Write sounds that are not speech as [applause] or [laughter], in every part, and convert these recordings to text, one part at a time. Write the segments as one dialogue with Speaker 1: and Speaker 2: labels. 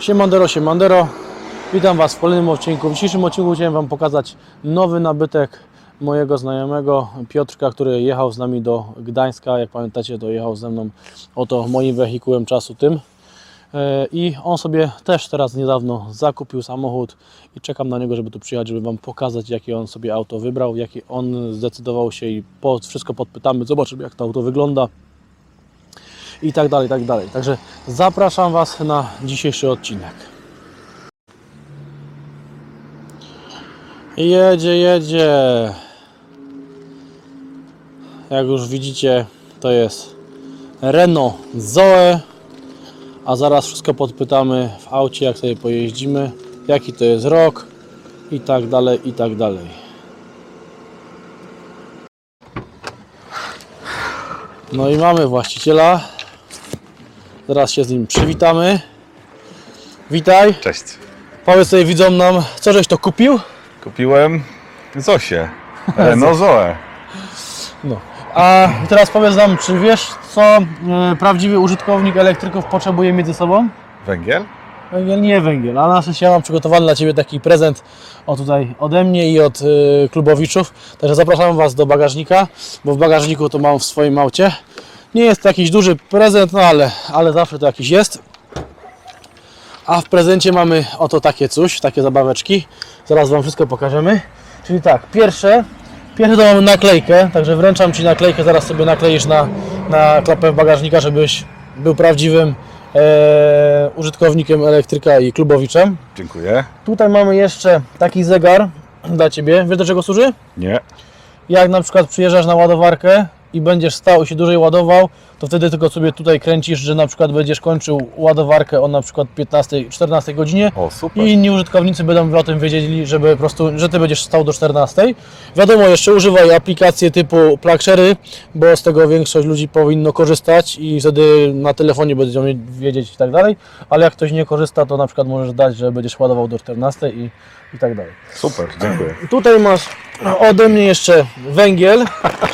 Speaker 1: Siemandero, siemandero. Witam Was w kolejnym odcinku. W dzisiejszym odcinku chciałem Wam pokazać nowy nabytek mojego znajomego Piotrka, który jechał z nami do Gdańska. Jak pamiętacie, to jechał ze mną oto moim wehikułem czasu tym. E, I on sobie też teraz niedawno zakupił samochód i czekam na niego, żeby tu przyjechać, żeby Wam pokazać, jakie on sobie auto wybrał, jakie on zdecydował się i po, wszystko podpytamy, zobaczymy, jak to auto wygląda i tak dalej, i tak dalej. Także zapraszam Was na dzisiejszy odcinek. Jedzie, jedzie. Jak już widzicie, to jest Renault Zoe. A zaraz wszystko podpytamy w aucie, jak sobie pojeździmy, jaki to jest rok i tak dalej, i tak dalej. No i mamy właściciela. Zaraz się z nim przywitamy. Witaj.
Speaker 2: Cześć.
Speaker 1: Powiedz sobie widzom nam, co żeś to kupił?
Speaker 2: Kupiłem Zosię. [laughs] Renault Zoe.
Speaker 1: No. A teraz powiedz nam, czy wiesz, co e, prawdziwy użytkownik elektryków potrzebuje mieć ze sobą?
Speaker 2: Węgiel?
Speaker 1: Węgiel, nie węgiel, a na szczęście ja mam przygotowany dla Ciebie taki prezent o tutaj ode mnie i od y, klubowiczów. Także zapraszam Was do bagażnika, bo w bagażniku to mam w swoim aucie. Nie jest to jakiś duży prezent, no ale, ale zawsze to jakiś jest. A w prezencie mamy oto takie coś, takie zabaweczki. Zaraz Wam wszystko pokażemy. Czyli tak, pierwsze, pierwsze to mamy naklejkę, także wręczam Ci naklejkę, zaraz sobie nakleisz na, na klapę bagażnika, żebyś był prawdziwym e, użytkownikiem elektryka i klubowiczem.
Speaker 2: Dziękuję.
Speaker 1: Tutaj mamy jeszcze taki zegar dla Ciebie. Wiesz do czego służy?
Speaker 2: Nie.
Speaker 1: Jak na przykład przyjeżdżasz na ładowarkę i będziesz stał i się dłużej ładował, to wtedy tylko sobie tutaj kręcisz, że na przykład będziesz kończył ładowarkę o na przykład 15-14 godzinie
Speaker 2: O,
Speaker 1: i inni użytkownicy będą o tym wiedzieli, żeby po prostu, że Ty będziesz stał do 14. Wiadomo, jeszcze używaj aplikacje typu PlugShare, bo z tego większość ludzi powinno korzystać i wtedy na telefonie będą wiedzieć i tak dalej, ale jak ktoś nie korzysta, to na przykład możesz dać, że będziesz ładował do 14 i, i tak dalej.
Speaker 2: Super, dziękuję.
Speaker 1: Tutaj masz ode mnie jeszcze węgiel,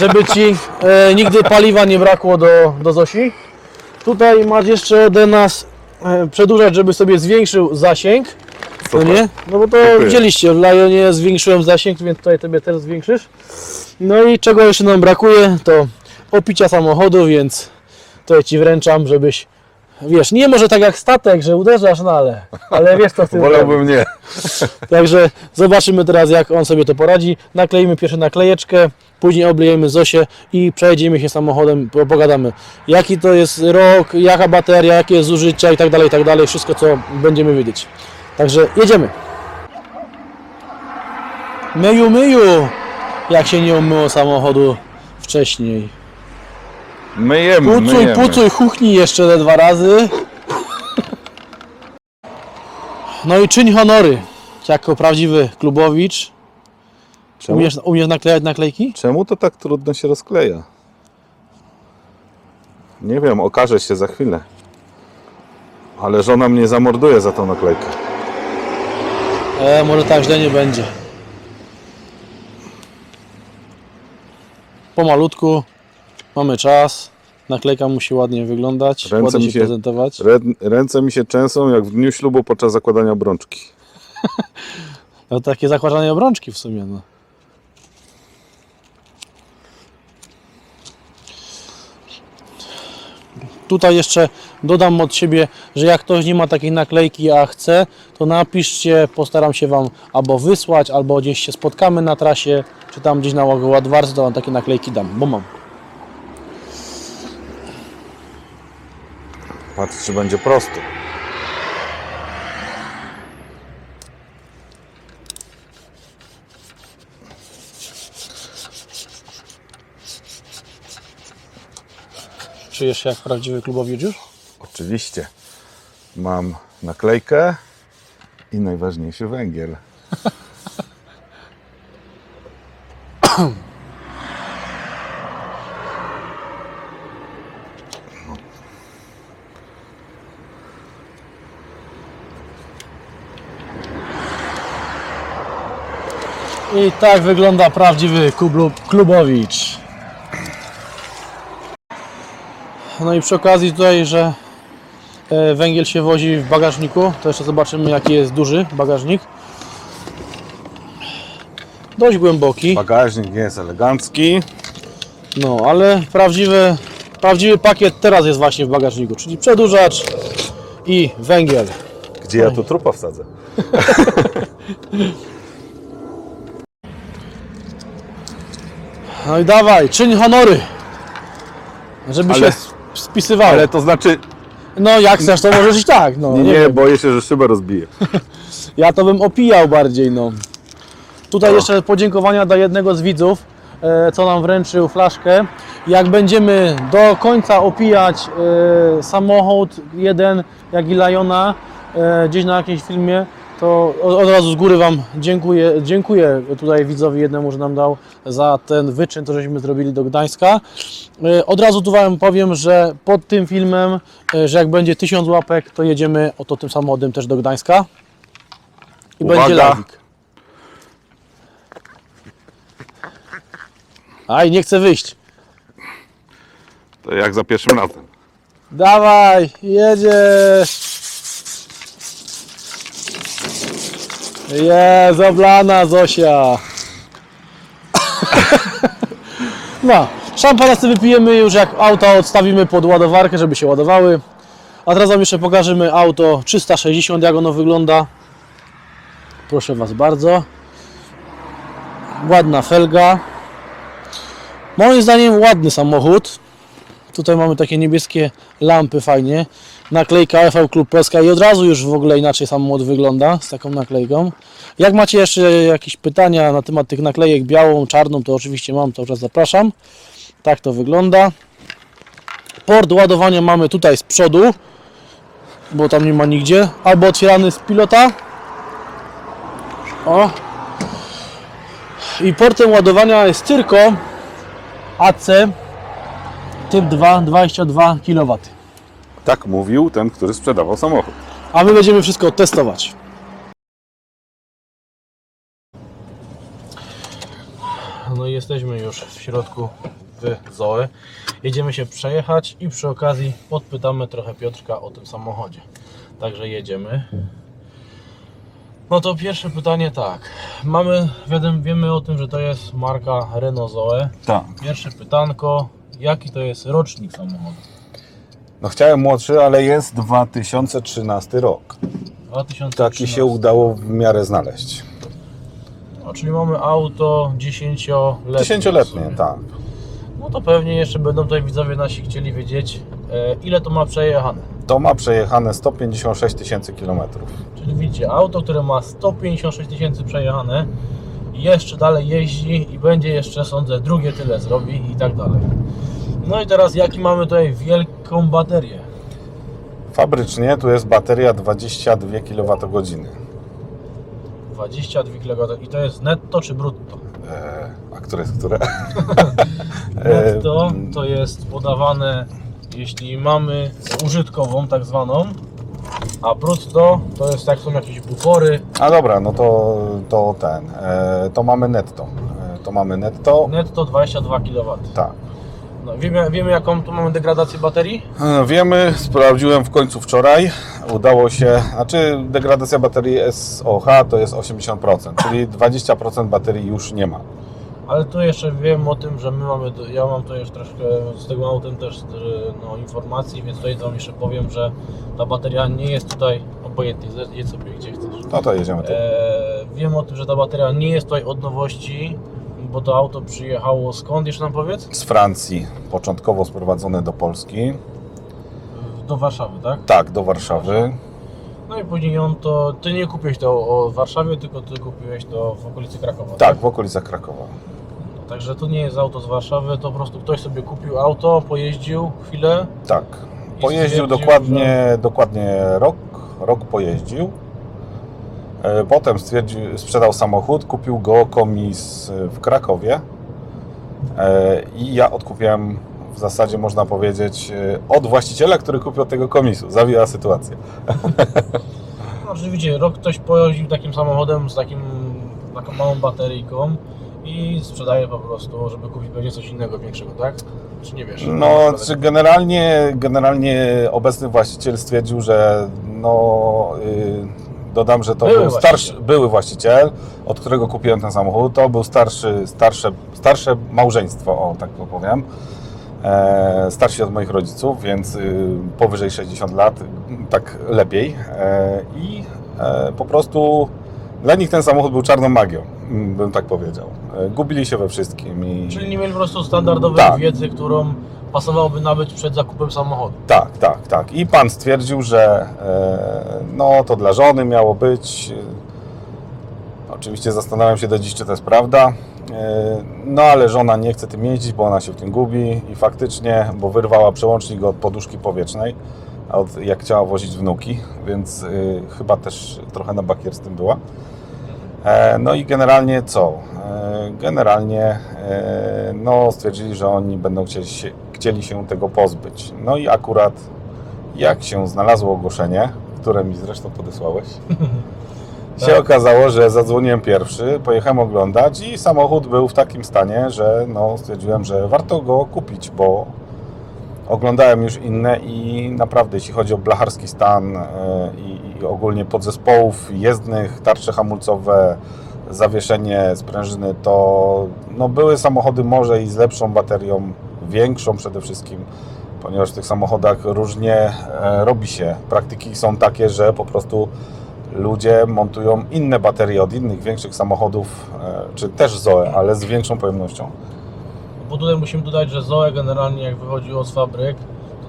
Speaker 1: żeby Ci e, nigdy paliwa nie brakło do, do Zosi. Tutaj masz jeszcze ode nas e, przedłużacz, żeby sobie zwiększył zasięg. No
Speaker 2: Super.
Speaker 1: nie? No bo to
Speaker 2: Dziękuję.
Speaker 1: widzieliście, w Lionie zwiększyłem zasięg, więc tutaj Tobie też zwiększysz. No i czego jeszcze nam brakuje, to opicia samochodu, więc to Ci wręczam, żebyś Wiesz, nie może tak jak statek, że uderzasz, no ale, ale wiesz co w tym.
Speaker 2: Wolałbym nie. [laughs]
Speaker 1: Także zobaczymy teraz, jak on sobie to poradzi. Nakleimy pierwsze naklejeczkę, później oblejemy Zosię i przejedziemy się samochodem, po- pogadamy. Jaki to jest rok, jaka bateria, jakie jest zużycia i tak dalej, i tak dalej. Wszystko, co będziemy wiedzieć. Także jedziemy. Myju, myju! Jak się nie umyło samochodu wcześniej.
Speaker 2: Myjemy,
Speaker 1: Pucuj,
Speaker 2: myjemy.
Speaker 1: pucuj, chuchnij jeszcze te dwa razy. No i czyń honory. Jako prawdziwy klubowicz.
Speaker 2: Czemu,
Speaker 1: Umiesz, umiesz naklejać naklejki?
Speaker 2: czemu to tak trudno się rozkleja? Nie wiem, okaże się za chwilę. Ale żona mnie zamorduje za tą naklejkę.
Speaker 1: E, może tak źle nie będzie. Pomalutku. Mamy czas. Naklejka musi ładnie wyglądać,
Speaker 2: Ręce
Speaker 1: ładnie się
Speaker 2: się-
Speaker 1: prezentować.
Speaker 2: Re, ręce mi się trzęsą jak w dniu ślubu podczas zakładania obrączki. [laughs]
Speaker 1: No, takie zakładane obrączki w sumie. No. Tutaj jeszcze dodam od siebie, że jak ktoś nie ma takiej naklejki, a chce, to napiszcie, postaram się Wam albo wysłać, albo gdzieś się spotkamy na trasie, czy tam gdzieś na ładwarce, to Wam takie naklejki dam, bo mam.
Speaker 2: Patrz, czy będzie prosto.
Speaker 1: Czujesz się jak prawdziwy klubowicz już?
Speaker 2: Oczywiście. Mam naklejkę i najważniejszy węgiel. [coughs]
Speaker 1: I tak wygląda prawdziwy klub, klubowicz. No i przy okazji tutaj, że E, Węgiel się wozi w bagażniku. To jeszcze zobaczymy jaki jest duży bagażnik. Dość głęboki.
Speaker 2: Bagażnik jest elegancki.
Speaker 1: No, ale prawdziwy, prawdziwy pakiet teraz jest właśnie w bagażniku, czyli przedłużacz i węgiel.
Speaker 2: Gdzie ja tu trupa wsadzę? [laughs]
Speaker 1: No i dawaj, czyń honory, żeby
Speaker 2: Ale-
Speaker 1: się sp- spisywało.
Speaker 2: Ale to znaczy,
Speaker 1: No jak chcesz, to możesz i tak. No,
Speaker 2: nie,
Speaker 1: nie wiem.
Speaker 2: boję się, że szybę rozbiję. [laughs]
Speaker 1: Ja to bym opijał bardziej, no. Tutaj
Speaker 2: O.
Speaker 1: jeszcze podziękowania dla jednego z widzów, e, co nam wręczył flaszkę. Jak będziemy do końca opijać e, samochód jeden, jak i Liona, e, gdzieś na jakimś filmie, to od razu z góry Wam dziękuję, dziękuję tutaj widzowi jednemu, że nam dał za ten wyczyn, to żeśmy zrobili do Gdańska. E, Od razu tu Wam powiem, że pod tym filmem, e, że jak będzie 1000 łapek, to jedziemy oto tym samochodem też do Gdańska. I
Speaker 2: Uwaga.
Speaker 1: będzie lawik. Aj, nie chcę wyjść.
Speaker 2: To jak za pierwszym razem.
Speaker 1: Dawaj, jedziesz. Jest oblana Zosia. No, szampana sobie wypijemy już jak auto odstawimy pod ładowarkę, żeby się ładowały. A teraz Wam jeszcze pokażemy auto 360, jak ono wygląda. Proszę Was bardzo. Ładna felga. Moim zdaniem ładny samochód. Tutaj mamy takie niebieskie lampy fajnie. Naklejka EV Klub Polska i od razu już w ogóle inaczej samochód wygląda z taką naklejką. Jak macie jeszcze jakieś pytania na temat tych naklejek białą, czarną, to oczywiście mam, cały czas zapraszam. Tak to wygląda. Port ładowania mamy tutaj z przodu, bo tam nie ma nigdzie. Albo otwierany z pilota. O. I portem ładowania jest tylko AC typ 2, 22 kW.
Speaker 2: Tak mówił ten, który sprzedawał samochód.
Speaker 1: A my będziemy wszystko testować. No i jesteśmy już w środku w Zoe. Jedziemy się przejechać i przy okazji podpytamy trochę Piotrka o tym samochodzie. Także jedziemy. No to pierwsze pytanie tak. Mamy, wiadomo, wiemy o tym, że to jest marka Renault Zoe.
Speaker 2: Tak.
Speaker 1: Pierwsze pytanko, jaki to jest rocznik samochodu?
Speaker 2: No chciałem młodszy, ale jest 2013 rok.
Speaker 1: 2013.
Speaker 2: Taki się udało w miarę znaleźć.
Speaker 1: No, czyli mamy auto 10-letnie.
Speaker 2: Dziesięcioletnie, tak.
Speaker 1: No to pewnie jeszcze będą tutaj widzowie nasi chcieli wiedzieć, e, ile to ma przejechane.
Speaker 2: To ma przejechane 156 tysięcy kilometrów.
Speaker 1: Czyli widzicie, auto, które ma 156 tysięcy przejechane, jeszcze dalej jeździ i będzie jeszcze, sądzę, drugie tyle zrobi i tak dalej. No i teraz jaki mamy tutaj wielką baterię?
Speaker 2: Fabrycznie tu jest bateria 22 kWh.
Speaker 1: 22 kg i to jest netto czy brutto?
Speaker 2: Eee, a które jest które? [laughs]
Speaker 1: Netto
Speaker 2: Eee,
Speaker 1: to jest podawane, jeśli mamy użytkową tak zwaną, a brutto to jest jak są jakieś bufory,
Speaker 2: A dobra, no to, to ten. E, to mamy netto. E, to mamy netto.
Speaker 1: netto 22 kW.
Speaker 2: Tak.
Speaker 1: No, wiemy, wiemy jaką tu mamy degradację baterii?
Speaker 2: E, Wiemy, sprawdziłem w końcu wczoraj. Udało się, znaczy degradacja baterii SOH to jest 80%, czyli 20% baterii już nie ma.
Speaker 1: Ale tu jeszcze wiem o tym, że my mamy, ja mam tu jeszcze troszkę z tego autem też e, no, informacji, więc tutaj Wam jeszcze powiem, że ta bateria nie jest tutaj obojętnie, jedź sobie gdzie chcesz.
Speaker 2: No to jedziemy tu.
Speaker 1: E, wiem o tym, że ta bateria nie jest tutaj od nowości, bo to auto przyjechało skąd, jeszcze nam powiedz?
Speaker 2: Z Francji, początkowo sprowadzone do Polski.
Speaker 1: Do Warszawy, tak?
Speaker 2: Tak, do Warszawy.
Speaker 1: No i później on to, Ty nie kupiłeś to o Warszawie, tylko Ty kupiłeś to w okolicy Krakowa.
Speaker 2: Tak, w okolicach Krakowa.
Speaker 1: Także to nie jest auto z Warszawy, to po prostu ktoś sobie kupił auto, pojeździł chwilę.
Speaker 2: Tak. Pojeździł dokładnie, dokładnie rok, rok pojeździł. E, Potem stwierdził, sprzedał samochód, kupił go komis w Krakowie E, i ja odkupiłem w zasadzie można powiedzieć e, od właściciela, który kupił tego komisu. Zawijała sytuację.
Speaker 1: No, oczywiście rok ktoś pojeździł takim samochodem z takim, taką małą bateryjką i sprzedaje po prostu, żeby kupić będzie coś innego, większego, tak? Czy nie wiesz?
Speaker 2: No, czy generalnie, generalnie obecny właściciel stwierdził, że no, y, dodam, że to
Speaker 1: Były
Speaker 2: był starszy,
Speaker 1: właściciel.
Speaker 2: były właściciel, od którego kupiłem ten samochód. To był starszy, starsze, starsze małżeństwo, o tak to powiem. E, starsi od moich rodziców, więc y, powyżej 60 lat, tak lepiej. E, I e, po prostu dla nich ten samochód był czarną magią, m, bym tak powiedział. E, gubili się we wszystkim. I...
Speaker 1: Czyli nie mieli po prostu standardowej
Speaker 2: Tak.
Speaker 1: wiedzy, którą pasowałoby nabyć przed zakupem samochodu.
Speaker 2: Tak, tak, tak. I pan stwierdził, że e, no to dla żony miało być. E, Oczywiście zastanawiam się do dziś, czy to jest prawda. E, No ale żona nie chce tym jeździć, bo ona się w tym gubi i faktycznie, bo wyrwała przełącznik od poduszki powietrznej, od, jak chciała wozić wnuki, więc y, chyba też trochę na bakier z tym była. E, No i generalnie co? E, Generalnie e, no, stwierdzili, że oni będą chcieli się, chcieli się tego pozbyć. No i akurat jak się znalazło ogłoszenie, które mi zresztą podesłałeś, [laughs] się
Speaker 1: Tak.
Speaker 2: okazało, że zadzwoniłem pierwszy, pojechałem oglądać i samochód był w takim stanie, że no, stwierdziłem, że warto go kupić, bo oglądałem już inne i naprawdę jeśli chodzi o blacharski stan e, i, i ogólnie podzespołów jezdnych, tarcze hamulcowe, zawieszenie sprężyny, to no, były samochody może i z lepszą baterią, większą przede wszystkim, ponieważ w tych samochodach różnie e, robi się. Praktyki są takie, że po prostu ludzie montują inne baterie od innych większych samochodów, e, czy też Zoe, ale z większą pojemnością.
Speaker 1: Bo tutaj musimy dodać, że Zoe generalnie jak wychodziło z fabryk,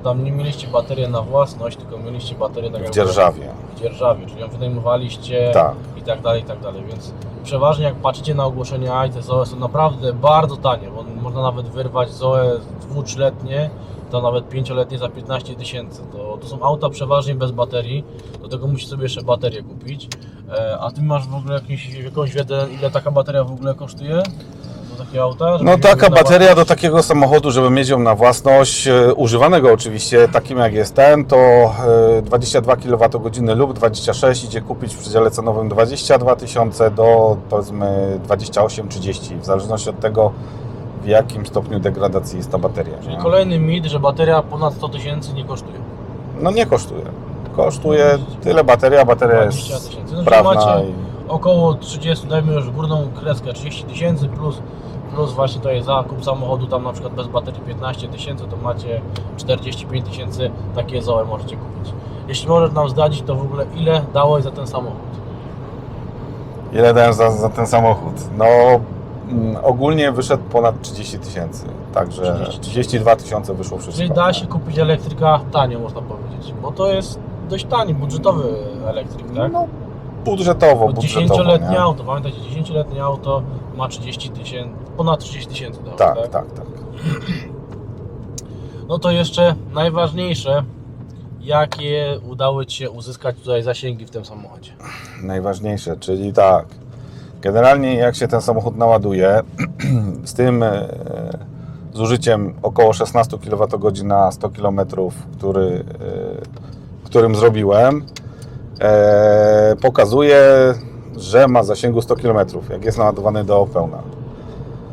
Speaker 1: tam nie mieliście baterię na własność, tylko mieliście baterię tak
Speaker 2: W dzierżawie.
Speaker 1: w dzierżawie, czyli ją wynajmowaliście
Speaker 2: Tak.
Speaker 1: i tak dalej, i tak dalej, więc przeważnie jak patrzycie na ogłoszenia i te Zoe są naprawdę bardzo tanie, bo można nawet wyrwać Zoe dwu, trzyletnie, to nawet pięcioletnie za 15 tysięcy. To, to są auta przeważnie bez baterii, do tego musisz sobie jeszcze baterię kupić. E, a ty masz w ogóle jakąś, jakąś wiedzę, ile taka bateria w ogóle kosztuje? Do takiego auta?
Speaker 2: No taka bateria do takiego samochodu, żeby mieć ją na własność, e, używanego oczywiście, takim jak jest ten, to e, 22 kWh lub 26 idzie kupić w przedziale cenowym 22 tysiące do powiedzmy 28-30, w zależności od tego w jakim stopniu degradacji jest ta bateria.
Speaker 1: Czyli
Speaker 2: nie?
Speaker 1: kolejny mit, że bateria ponad 100 tysięcy nie kosztuje.
Speaker 2: No nie kosztuje. Kosztuje tyle bateria, bateria
Speaker 1: 20
Speaker 2: jest.
Speaker 1: No,
Speaker 2: sprawna
Speaker 1: macie-
Speaker 2: i
Speaker 1: Około 30, dajmy już górną kreskę 30 tysięcy plus, plus właśnie to jest zakup samochodu tam na przykład bez baterii 15 tysięcy, to macie 45 tysięcy, takie Zoe możecie kupić. Jeśli możesz nam zdradzić to w ogóle ile dałeś za ten samochód?
Speaker 2: Ile dałem za, za ten samochód? No mm, ogólnie wyszedł ponad 30 tysięcy, także
Speaker 1: 30
Speaker 2: 32 tysiące wyszło wszystko.
Speaker 1: Czyli da się kupić elektryka tanio można powiedzieć, bo to jest dość tani, budżetowy elektryk, tak?
Speaker 2: No budżetowo,
Speaker 1: Bo
Speaker 2: budżetowo.
Speaker 1: 10-letnie
Speaker 2: nie?
Speaker 1: auto, pamiętajcie, 10-letnie auto ma 30 tysięcy, ponad 30 tysięcy dało,
Speaker 2: Tak, tak, tak.
Speaker 1: No to jeszcze najważniejsze, jakie udało Ci się uzyskać tutaj zasięgi w tym samochodzie.
Speaker 2: Najważniejsze, czyli tak. Generalnie jak się ten samochód naładuje, [clears throat] z tym e, zużyciem około 16 kWh na 100 km, który, e, którym zrobiłem, e, pokazuje, że ma zasięgu 100 km, jak jest naładowany do pełna.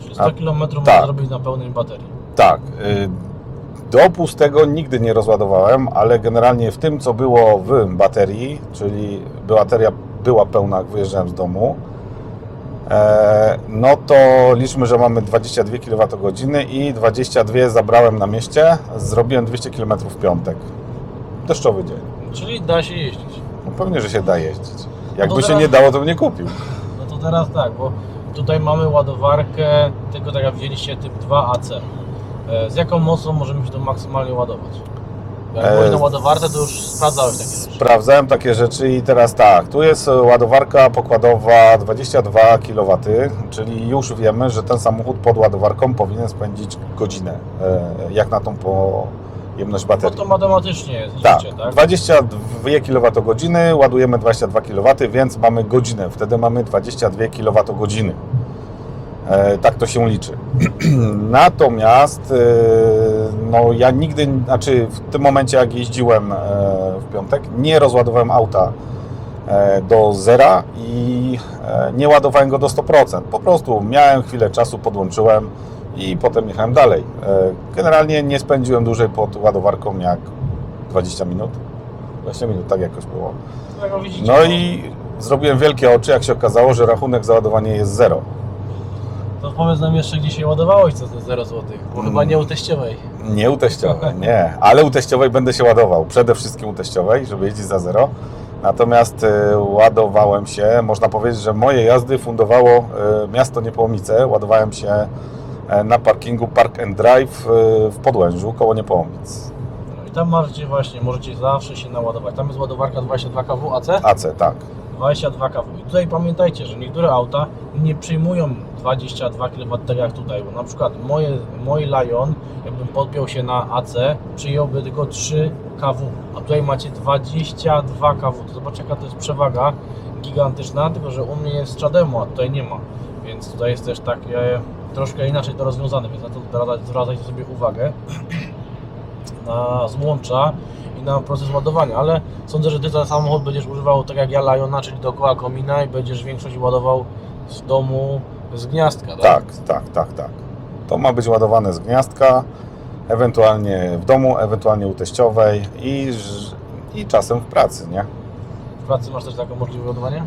Speaker 1: Czyli 100
Speaker 2: A,
Speaker 1: km można
Speaker 2: tak.
Speaker 1: zrobić na pełnej baterii.
Speaker 2: Tak. y, Do pustego nigdy nie rozładowałem, ale generalnie w tym, co było w baterii, czyli bateria była pełna, jak wyjeżdżałem z domu, e, no to liczmy, że mamy 22 kWh i 22 zabrałem na mieście, zrobiłem 200 km w piątek. Deszczowy dzień.
Speaker 1: Czyli da się jeździć.
Speaker 2: No pewnie, że się da jeździć. Jakby
Speaker 1: to
Speaker 2: się
Speaker 1: teraz-
Speaker 2: nie dało, to bym nie kupił.
Speaker 1: No to teraz tak, bo tutaj mamy ładowarkę, tylko tak jak widzieliście, typ 2 AC. E, Z jaką mocą możemy się to maksymalnie ładować? Jak
Speaker 2: E,
Speaker 1: byłeś na ładowarce, to już sprawdzałeś takie rzeczy.
Speaker 2: Sprawdzałem takie rzeczy i teraz tak, tu jest ładowarka pokładowa 22 kW, czyli już wiemy, że ten samochód pod ładowarką powinien spędzić godzinę, e, jak na tą pojemność
Speaker 1: No
Speaker 2: baterii.
Speaker 1: to matematycznie jest,
Speaker 2: Tak,
Speaker 1: liczycie, tak?
Speaker 2: 22 kWh, ładujemy 22 kW, więc mamy godzinę, wtedy mamy 22 kWh. E, tak to się liczy. [clears throat] Natomiast e, no, ja nigdy, znaczy w tym momencie jak jeździłem e, w piątek, nie rozładowałem auta do zera i nie ładowałem go do 100%. Po prostu miałem chwilę czasu, podłączyłem i potem jechałem dalej. E, Generalnie nie spędziłem dłużej pod ładowarką jak 20 minut. 20 minut, tak jakoś było.
Speaker 1: Jak widzicie,
Speaker 2: No i zrobiłem wielkie oczy, jak się okazało, że rachunek za ładowanie jest zero.
Speaker 1: To powiedz nam jeszcze, gdzie się ładowałeś co te 0 zł, bo chyba nie u teściowej.
Speaker 2: Nie u teściowej, nie, ale u teściowej będę się ładował. Przede wszystkim u teściowej, żeby jeździć za zero. Natomiast e, ładowałem się, można powiedzieć, że moje jazdy fundowało e, miasto Niepołomice. Ładowałem się na parkingu Park and Drive e, w Podłężu, koło Niepołomic.
Speaker 1: No i tam możecie właśnie, możecie zawsze się naładować. Tam jest ładowarka 22 kW AC,
Speaker 2: AC, tak.
Speaker 1: 22 kW. I tutaj pamiętajcie, że niektóre auta nie przyjmują 22 kW tak jak tutaj, bo na przykład moje, mój Lion, jakbym podpiął się na AC, przyjąłby tylko 3 kW, a tutaj macie 22 kW. To zobaczcie jaka to jest przewaga gigantyczna, tylko że u mnie jest Chademo, a tutaj nie ma. Więc tutaj jest też takie troszkę inaczej to rozwiązane, więc na to zwracajcie sobie uwagę [clears throat] na złącza i na proces ładowania, ale sądzę, że Ty ten samochód będziesz używał tak jak ja Liona, czyli dookoła komina i będziesz większość ładował z domu z gniazdka, tak?
Speaker 2: Tak, tak, tak, tak. To ma być ładowane z gniazdka, ewentualnie w domu, ewentualnie u teściowej i, i czasem w pracy, nie?
Speaker 1: W pracy masz też taką możliwość ładowania?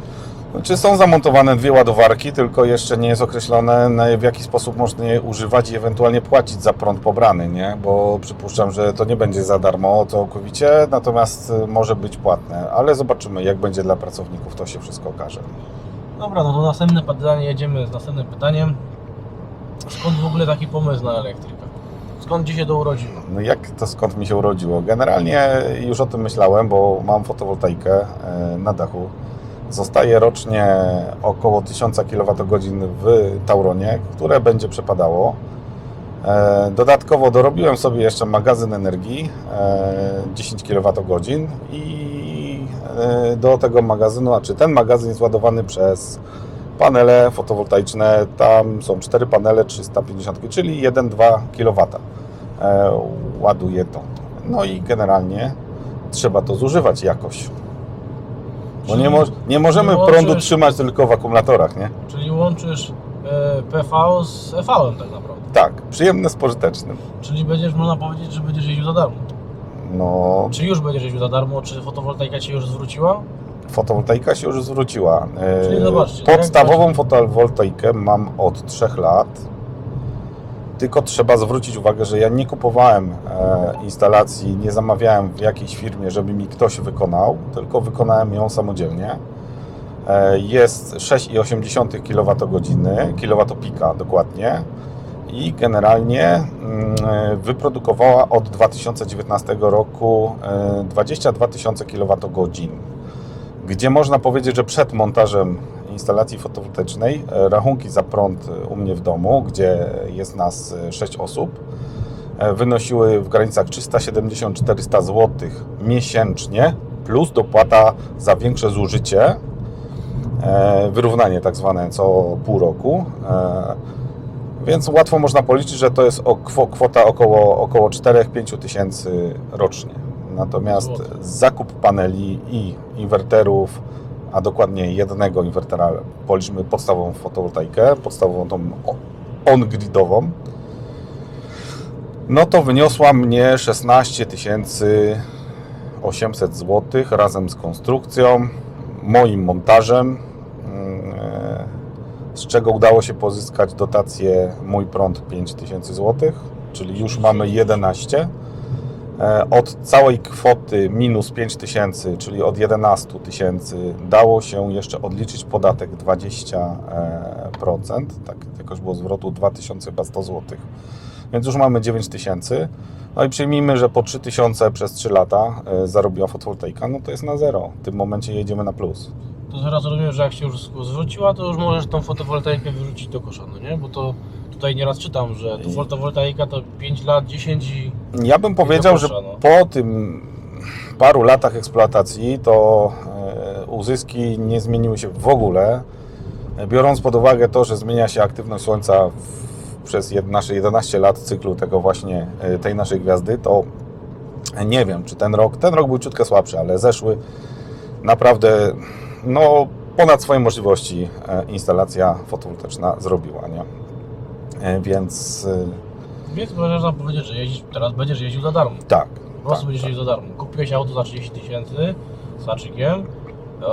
Speaker 2: Czy są zamontowane dwie ładowarki, tylko jeszcze nie jest określone w jaki sposób można je używać i ewentualnie płacić za prąd pobrany, nie? Bo przypuszczam, że to nie będzie za darmo całkowicie, natomiast y, może być płatne, ale zobaczymy jak będzie dla pracowników, to się wszystko okaże.
Speaker 1: Dobra, no to następne pytanie, jedziemy z następnym pytaniem. Skąd w ogóle taki pomysł na elektrykę? Skąd Ci się to urodziło?
Speaker 2: No jak to skąd mi się urodziło? Generalnie już o tym myślałem, bo mam fotowoltaikę e, na dachu. Zostaje rocznie około 1000 kWh w Tauronie, które będzie przepadało. E, Dodatkowo dorobiłem sobie jeszcze magazyn energii e, 10 kWh i e, do tego magazynu, a czy ten magazyn jest ładowany przez panele fotowoltaiczne. Tam są cztery panele 350, czyli 1-2 kW e, ładuje to. No i generalnie trzeba to zużywać jakoś. Bo nie, mo nie możemy
Speaker 1: Czyli
Speaker 2: prądu
Speaker 1: łączysz-
Speaker 2: trzymać tylko w akumulatorach, nie?
Speaker 1: Czyli łączysz e, PV z EV tak naprawdę.
Speaker 2: Tak, przyjemne z pożytecznym.
Speaker 1: Czyli będziesz, można powiedzieć, że będziesz jeździł za darmo.
Speaker 2: No,
Speaker 1: Czy już będziesz jeździł za darmo? Czy fotowoltaika Ci już zwróciła?
Speaker 2: fotowoltaika się już zwróciła. E,
Speaker 1: Czyli zobaczcie, tak
Speaker 2: Podstawową fotowoltaikę mam od 3 lat. Tylko trzeba zwrócić uwagę, że ja nie kupowałem e, instalacji, nie zamawiałem w jakiejś firmie, żeby mi ktoś wykonał, tylko wykonałem ją samodzielnie. E, jest 6,8 kWh, kilowatopika dokładnie i generalnie mm, wyprodukowała od 2019 roku e, 22 tysiące kWh gdzie można powiedzieć, że przed montażem instalacji fotowoltaicznej e, rachunki za prąd e, u mnie w domu, gdzie jest nas 6 osób, e, wynosiły w granicach 370-400 zł miesięcznie, plus dopłata za większe zużycie, wyrównanie tak zwane co pół roku. Więc łatwo można policzyć, że to jest kwota około, około 4-5 tysięcy rocznie. Natomiast zakup paneli i inwerterów, a dokładnie jednego inwertera, policzmy podstawową fotowoltaikę, podstawową tą on-gridową, no to wyniosła mnie 16 800 zł razem z konstrukcją, moim montażem, mm, z czego udało się pozyskać dotację Mój Prąd 5000 zł, czyli już mamy 11. E, Od całej kwoty minus 5000, czyli od 11 tysięcy, dało się jeszcze odliczyć podatek 20%. Tak, jakoś było zwrotu 2100 zł. Więc już mamy 9000. No i przyjmijmy, że po 3000 przez 3 lata e, zarobiła fotowoltaika, no to jest na zero. W tym momencie jedziemy na plus.
Speaker 1: To teraz rozumiem, że jak się już zwróciła, to już możesz tą fotowoltaikę wyrzucić do kosza, no nie? Bo to tutaj nieraz czytam, że tu fotowoltaika to 5 lat, 10 i...
Speaker 2: Ja bym powiedział, że
Speaker 1: no.
Speaker 2: po tym paru latach eksploatacji to e, uzyski nie zmieniły się w ogóle. Biorąc pod uwagę to, że zmienia się aktywność Słońca przez nasze 11 lat cyklu tego właśnie, e, tej naszej gwiazdy, to nie wiem, czy ten rok, ten rok był ciutkę słabszy, ale zeszły naprawdę no, ponad swoje możliwości e, instalacja fotowoltaiczna zrobiła, nie? E, Więc e,
Speaker 1: Więc można powiedzieć, że jeździsz, teraz będziesz jeździł za darmo.
Speaker 2: tak.
Speaker 1: Po prostu
Speaker 2: tak,
Speaker 1: będziesz
Speaker 2: tak.
Speaker 1: jeździł za darmo. Kupiłeś auto za 30 tysięcy z haczykiem,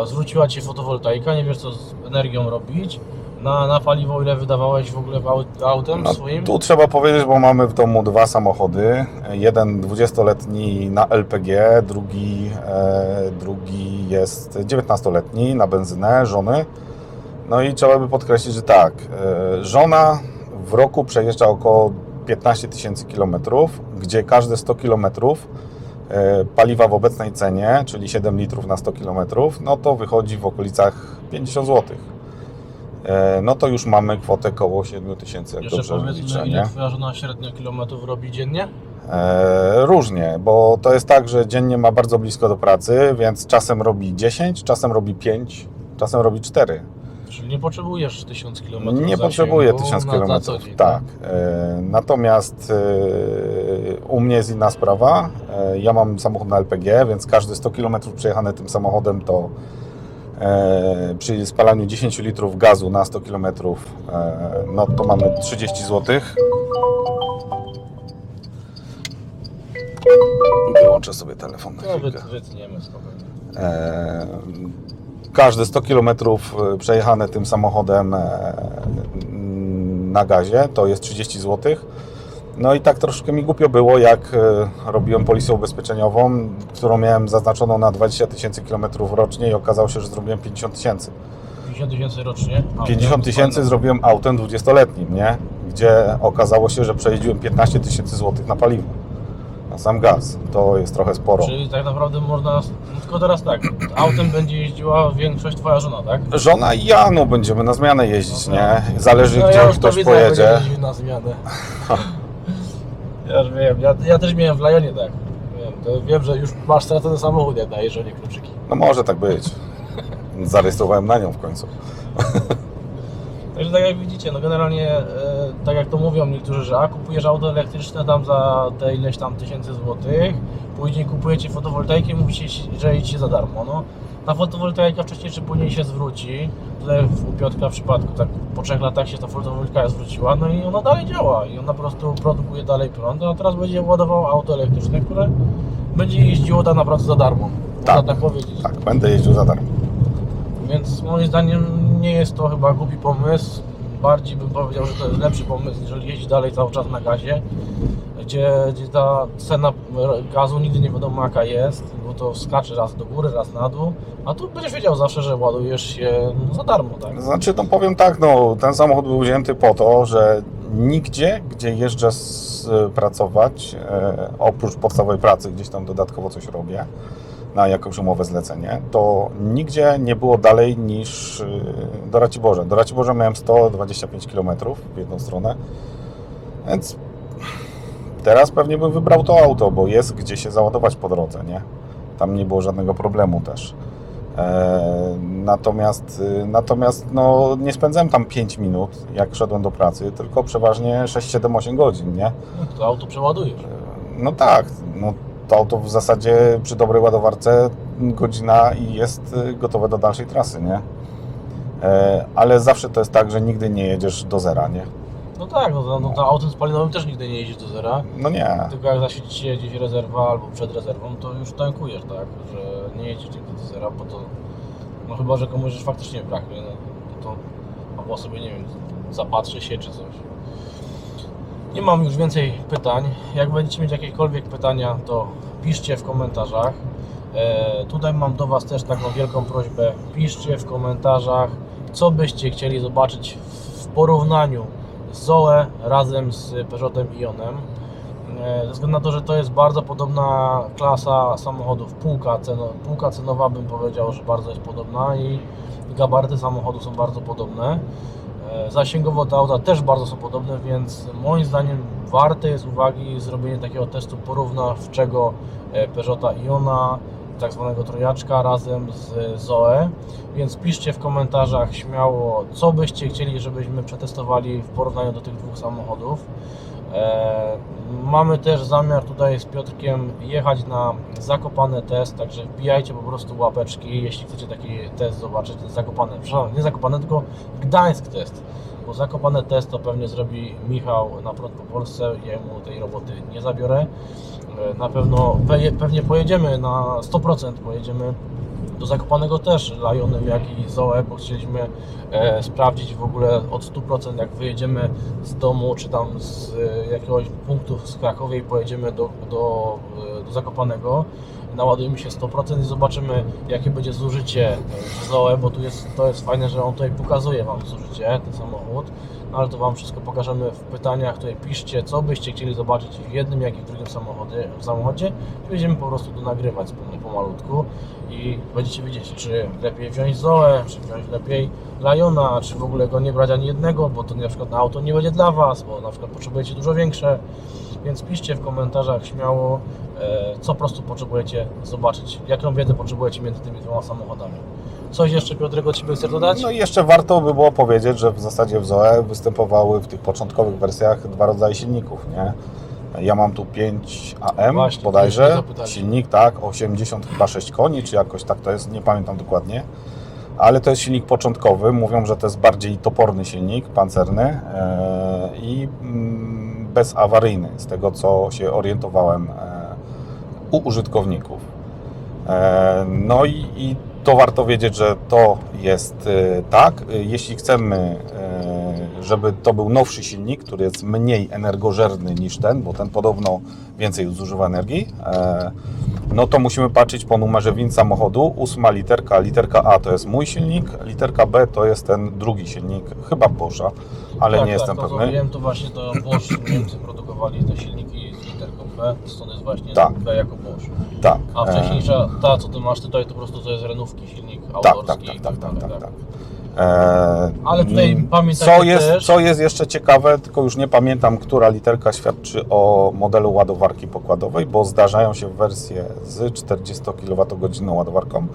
Speaker 1: e, zwróciła Ci fotowoltaika, nie wiesz co z energią robić. Na, na paliwo ile wydawałeś w ogóle aut- autem
Speaker 2: No,
Speaker 1: swoim?
Speaker 2: tu trzeba powiedzieć, bo mamy w domu dwa samochody. Jeden 20-letni na LPG, drugi, e, drugi jest 19-letni na benzynę żony. No i trzeba by podkreślić, że tak, e, żona w roku przejeżdża około 15 tysięcy kilometrów, gdzie każde 100 kilometrów e, paliwa w obecnej cenie, czyli 7 litrów na 100 kilometrów, no to wychodzi w okolicach 50 zł. No to już mamy kwotę koło 7 tysięcy, jak
Speaker 1: Jeszcze
Speaker 2: dobrze
Speaker 1: powiedzmy,
Speaker 2: liczę,
Speaker 1: ile
Speaker 2: nie?
Speaker 1: Twoja żona średnio kilometrów robi dziennie?
Speaker 2: E, różnie, bo to jest tak, że dziennie ma bardzo blisko do pracy, więc czasem robi 10, czasem robi 5, czasem robi 4.
Speaker 1: Czyli nie potrzebujesz 1000 km.
Speaker 2: Nie potrzebuje 1000
Speaker 1: na, na
Speaker 2: km.
Speaker 1: co dzień,
Speaker 2: Tak. E, natomiast e, u mnie jest inna sprawa. E, ja mam samochód na LPG, więc każde 100 km przejechane tym samochodem to przy spalaniu 10 litrów gazu na 100 km, no to mamy 30 zł. Wyłączę sobie telefon na
Speaker 1: No, wytniemy spokojnie.
Speaker 2: Każde 100 km przejechane tym samochodem e, na gazie to jest 30 zł. No i tak troszkę mi głupio było, jak e, robiłem polisę ubezpieczeniową, którą miałem zaznaczoną na 20 tysięcy km rocznie i okazało się, że zrobiłem 50 tysięcy.
Speaker 1: 50 tysięcy rocznie. A,
Speaker 2: 50
Speaker 1: nie,
Speaker 2: tysięcy zrobiłem autem 20-letnim, nie? Gdzie okazało się, że przejeździłem 15 tysięcy złotych na paliwo. Na sam gaz. To jest trochę sporo.
Speaker 1: Czyli tak naprawdę można. No tylko teraz tak, autem będzie jeździła większość Twoja żona, tak?
Speaker 2: Żona i ja, no będziemy na zmianę jeździć,
Speaker 1: No
Speaker 2: nie?
Speaker 1: tak.
Speaker 2: Zależy
Speaker 1: No,
Speaker 2: gdzie
Speaker 1: ja już to
Speaker 2: ktoś
Speaker 1: widzę, jak
Speaker 2: pojedzie.
Speaker 1: będzie jeździł na zmianę. Ja już wiem, ja, ja też miałem w Lionie tak. Wiem, to wiem, że już masz stracony samochód, jak dajesz żonie kluczyki.
Speaker 2: No może tak być. Zarejestrowałem na nią w końcu.
Speaker 1: Także tak jak widzicie, no generalnie e, tak jak to mówią niektórzy, że a kupujesz auto elektryczne tam za te ileś tam tysięcy złotych, później kupujecie fotowoltaikę i mówicie, że idzie za darmo. No, ta fotowoltaika wcześniej czy później się zwróci. Tutaj u Piotrka w przypadku tak po trzech latach się ta fotowoltaika zwróciła, no i ona dalej działa i ona po prostu produkuje dalej prąd, a teraz będzie ładowało auto elektryczne, które będzie jeździło tak naprawdę za darmo.
Speaker 2: Tak.
Speaker 1: tak powiedzieć.
Speaker 2: Tak, będę jeździł za darmo.
Speaker 1: Więc moim zdaniem nie jest to chyba głupi pomysł. Bardziej bym powiedział, że to jest lepszy pomysł, jeżeli jeździ dalej cały czas na gazie, gdzie, gdzie ta cena gazu nigdy nie wiadomo jaka jest, bo to skacze raz do góry, raz na dół, a tu będziesz wiedział zawsze, że ładujesz się no, za darmo, tak?
Speaker 2: Znaczy, no powiem tak, no ten samochód był wzięty po to, że nigdzie, gdzie jeżdżę pracować, e, oprócz podstawowej pracy, gdzieś tam dodatkowo coś robię, na jakąś umowę zlecenie, to nigdzie nie było dalej niż e, do Raciborza. Do Raciborza miałem 125 km w jedną stronę, więc teraz pewnie bym wybrał to auto, bo jest gdzie się załadować po drodze, nie? Tam nie było żadnego problemu też. E, Natomiast, y, natomiast no, nie spędzałem tam 5 minut, jak szedłem do pracy, tylko przeważnie 6, 7, 8 godzin, nie?
Speaker 1: No, to auto przeładujesz.
Speaker 2: No tak, no, to auto w zasadzie przy dobrej ładowarce godzina i jest y, gotowe do dalszej trasy, nie? E, Ale zawsze to jest tak, że nigdy nie jedziesz do zera, nie?
Speaker 1: No tak, no, to- no to autem spalinowym też nigdy nie jeździsz do zera,
Speaker 2: No nie.
Speaker 1: tylko jak zaświeci się gdzieś rezerwa albo przed rezerwą, to już tankujesz, tak? Że nie jeździsz nigdy do zera, bo to, no chyba, że komuś już faktycznie braknie, no to albo sobie, nie wiem, zapatrzy się czy coś. Nie mam już więcej pytań. Jak będziecie mieć jakiekolwiek pytania, to piszcie w komentarzach. E, tutaj mam do Was też taką wielką prośbę. Piszcie w komentarzach, co byście chcieli zobaczyć w porównaniu Zoe razem z Peugeotem Ionem. E, Ze względu na to, że to jest bardzo podobna klasa samochodów, półka, ceno, półka cenowa bym powiedział, że bardzo jest podobna i gabaryty samochodu są bardzo podobne. E, Zasięgowo te auta też bardzo są podobne, więc moim zdaniem warte jest uwagi zrobienie takiego testu porównawczego e, Peugeota Iona tak zwanego trojaczka razem z Zoe, więc piszcie w komentarzach śmiało, co byście chcieli, żebyśmy przetestowali w porównaniu do tych dwóch samochodów. E, mamy też zamiar tutaj z Piotrkiem jechać na zakopane test, także wbijajcie po prostu łapeczki, jeśli chcecie taki test zobaczyć, ten zakopane, przepraszam, nie zakopane, tylko Gdańsk test, bo zakopane test to pewnie zrobi Michał na prąd po Polsce, ja mu tej roboty nie zabiorę. E, Na pewno pe- pewnie pojedziemy na 100%, pojedziemy do Zakopanego też Lionem, jak i Zoe, bo chcieliśmy e, sprawdzić w ogóle od 100% jak wyjedziemy z domu, czy tam z e, jakiegoś punktu z Krakowie i pojedziemy do, do, e, do Zakopanego, naładujemy się 100% i zobaczymy jakie będzie zużycie e, Zoe, bo tu jest, to jest fajne, że on tutaj pokazuje Wam zużycie, ten samochód, ale to Wam wszystko pokażemy w pytaniach, tutaj piszcie co byście chcieli zobaczyć w jednym, jak i w drugim samochodzie, w samochodzie. I będziemy po prostu tu nagrywać wspólnie pomalutku. I będziecie wiedzieć, czy lepiej wziąć Zoe, czy wziąć lepiej Liona, czy w ogóle go nie brać ani jednego, bo to na przykład na auto nie będzie dla Was, bo na przykład potrzebujecie dużo większe, więc piszcie w komentarzach śmiało, e, co po prostu potrzebujecie zobaczyć, jaką wiedzę potrzebujecie między tymi dwoma samochodami. Coś jeszcze Piotrek od Ciebie dodać?
Speaker 2: No i jeszcze warto by było powiedzieć, że w zasadzie w Zoe występowały w tych początkowych wersjach dwa rodzaje silników, nie? Ja mam tu 5 AM
Speaker 1: Właśnie,
Speaker 2: bodajże, silnik tak, 80 chyba 6 koni, czy jakoś tak to jest, nie pamiętam dokładnie. Ale to jest silnik początkowy, mówią, że to jest bardziej toporny silnik, pancerny e, i mm, bezawaryjny, z tego co się orientowałem e, u użytkowników. E, No i, i to warto wiedzieć, że to jest e, tak. E, Jeśli chcemy, e, żeby to był nowszy silnik, który jest mniej energożerny niż ten, bo ten podobno więcej zużywa energii, no to musimy patrzeć po numerze WIN samochodu. Ósma literka, literka A to jest mój silnik, literka B to jest ten drugi silnik, chyba Boscha, ale
Speaker 1: tak,
Speaker 2: nie jestem
Speaker 1: tak, to, co
Speaker 2: pewny.
Speaker 1: wiem, to właśnie to Bosch Niemcy [clears throat] produkowali te silniki z literką B, stąd jest właśnie
Speaker 2: Tak.
Speaker 1: B jako Bosch.
Speaker 2: Tak.
Speaker 1: A
Speaker 2: e,
Speaker 1: wcześniejsza, ta co ty masz tutaj, to po prostu to jest renówki, silnik
Speaker 2: Tak, tak,
Speaker 1: autorski
Speaker 2: tak, tak, tak,
Speaker 1: dalej,
Speaker 2: tak, tak. E,
Speaker 1: Ale tutaj
Speaker 2: mm,
Speaker 1: pamiętajcie
Speaker 2: co jest,
Speaker 1: też-
Speaker 2: co jest jeszcze ciekawe, tylko już nie pamiętam, która literka świadczy o modelu ładowarki pokładowej, bo zdarzają się wersje z 40 kWh ładowarką,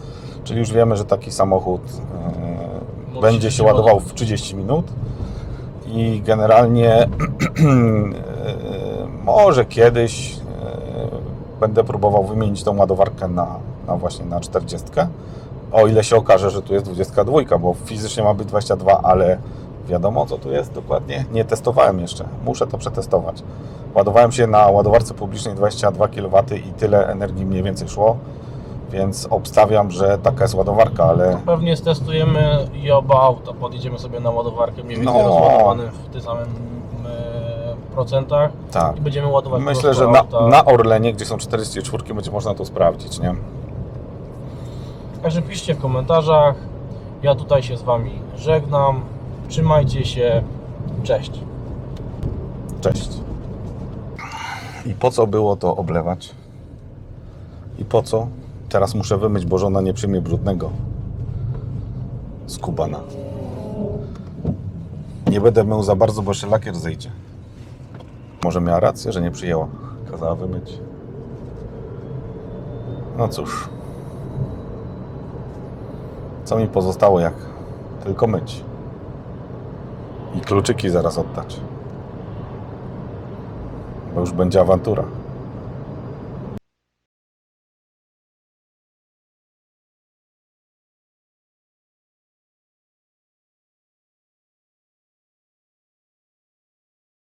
Speaker 2: czyli już wiemy, że taki samochód e, będzie
Speaker 1: się
Speaker 2: ładował w 30 minut i generalnie [clears throat] e, może kiedyś e, będę próbował wymienić tą ładowarkę na, na właśnie na 40. O ile się okaże, że tu jest 22, bo fizycznie ma być 22, ale wiadomo co tu jest dokładnie. Nie testowałem jeszcze. Muszę to przetestować. Ładowałem się na ładowarce publicznej 22 kW i tyle energii mniej więcej szło, więc obstawiam, że taka jest ładowarka, ale
Speaker 1: Pewnie stestujemy i oba auta. Podjedziemy sobie na ładowarkę mniej więcej
Speaker 2: No.
Speaker 1: rozładowanym w tych samych e, procentach
Speaker 2: tak.
Speaker 1: i będziemy ładować
Speaker 2: Myślę, że na,
Speaker 1: auta.
Speaker 2: na Orlenie, gdzie są 44, będzie można to sprawdzić, nie?
Speaker 1: Także piszcie w komentarzach. Ja tutaj się z Wami żegnam. Trzymajcie się. Cześć.
Speaker 2: Cześć. I po co było to oblewać? I po co? Teraz muszę wymyć, bo żona nie przyjmie brudnego z kubana. Nie będę mył za bardzo, bo się lakier zejdzie. Może miała rację, że nie przyjęła. Kazała wymyć. No cóż. Co mi pozostało jak tylko myć. I kluczyki zaraz oddać. Bo już będzie awantura.